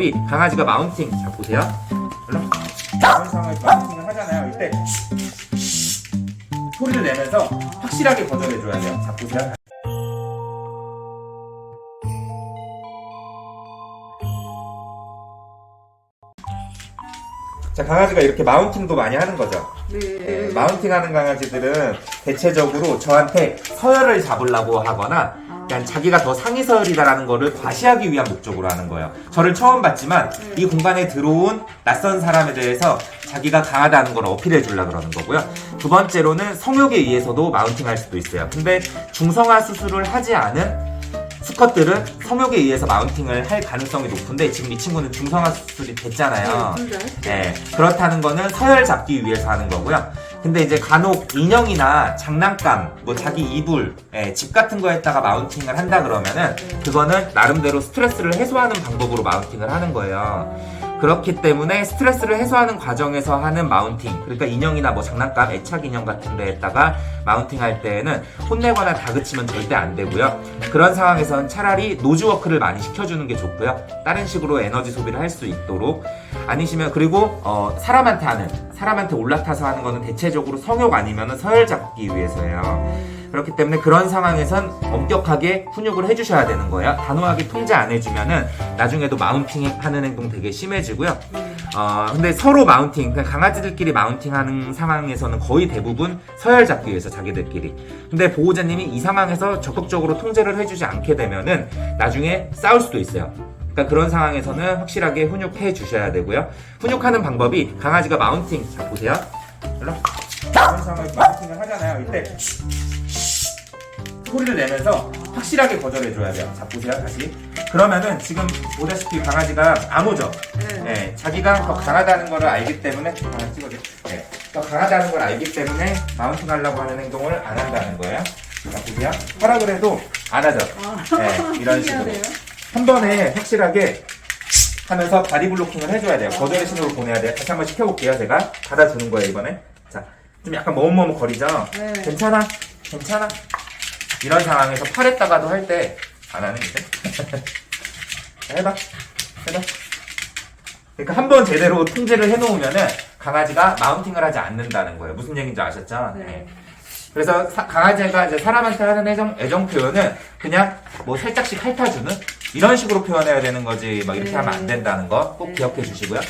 이 강아지가 마운팅 자 보세요. 이런 상황에서 마운팅을 하잖아요. 이때 소리를 내면서 확실하게 거절해 줘야 돼요. 자 보세요. 자 강아지가 이렇게 마운팅도 많이 하는 거죠. 네, 마운팅 하는 강아지들은 대체적으로 저한테 서열을 잡으려고 하거나 그냥 자기가 더 상위 서열이다라는 거를 과시하기 위한 목적으로 하는 거예요. 저를 처음 봤지만 이 공간에 들어온 낯선 사람에 대해서 자기가 강하다는 걸 어필해 주려고 그러는 거고요. 두 번째로는 성욕에 의해서도 마운팅할 수도 있어요. 근데 중성화 수술을 하지 않은 수컷들은 성욕에 의해서 마운팅을 할 가능성이 높은데 지금 이 친구는 중성화 수술이 됐잖아요. 네, 그렇다는 거는 서열 잡기 위해서 하는 거고요. 근데 이제 간혹 인형이나 장난감, 뭐 자기 이불, 예, 집 같은 거에다가 마운팅을 한다 그러면은 그거는 나름대로 스트레스를 해소하는 방법으로 마운팅을 하는 거예요. 그렇기 때문에 스트레스를 해소하는 과정에서 하는 마운팅, 그러니까 인형이나 뭐 장난감, 애착 인형 같은 데에다가 마운팅 할 때에는 혼내거나 다그치면 절대 안 되고요. 그런 상황에서는 차라리 노즈워크를 많이 시켜주는 게 좋고요. 다른 식으로 에너지 소비를 할 수 있도록 아니시면 그리고 어, 사람한테 하는 사람한테 올라타서 하는 거는 대체적으로 성욕 아니면 서열 잡기 위해서예요. 그렇기 때문에 그런 상황에선 엄격하게 훈육을 해주셔야 되는 거예요. 단호하게 통제 안 해주면은 나중에도 마운팅 하는 행동 되게 심해지고요. 어, 근데 서로 마운팅, 그냥 강아지들끼리 마운팅 하는 상황에서는 거의 대부분 서열 잡기 위해서 자기들끼리. 근데 보호자님이 이 상황에서 적극적으로 통제를 해주지 않게 되면은 나중에 싸울 수도 있어요. 그러니까 그런 상황에서는 확실하게 훈육해 주셔야 되고요. 훈육하는 방법이 강아지가 마운팅, 자 보세요. 일로. 이런 상황에서 마운팅을 하잖아요. 이때 소리를 내면서 확실하게 거절해 줘야 돼요. 자 보세요 다시. 그러면은 지금 보다시피 강아지가 안 오죠. 네, 자기가 더 강하다는 걸 알기 때문에 하나 찍어줘. 네, 더 강하다는 걸 알기 때문에 마운팅 하려고 하는 행동을 안 한다는 거예요. 자 보세요. 허락을 해도 안 하죠. 네, 이런 식으로 한 번에 확실하게 하면서 바디 블로킹을 해줘야 돼요. 거절의 신호를 보내야 돼요. 다시 한번 시켜볼게요. 제가 받아주는 거예요 이번에. 자, 좀 약간 머뭇머뭇 거리죠. 네. 괜찮아, 괜찮아. 이런 상황에서 팔했다가도 할 때 안 하는 이제. 해봐, 해봐. 그러니까 한 번 제대로 통제를 해놓으면은 강아지가 마운팅을 하지 않는다는 거예요. 무슨 얘기인지 아셨죠? 네. 그래서 사- 강아지가 이제 사람한테 하는 애정, 애정 표현은 그냥 뭐 살짝씩 핥아주는 이런 식으로 표현해야 되는 거지 막 이렇게 네. 하면 안 된다는 거꼭 네. 기억해 주시고요.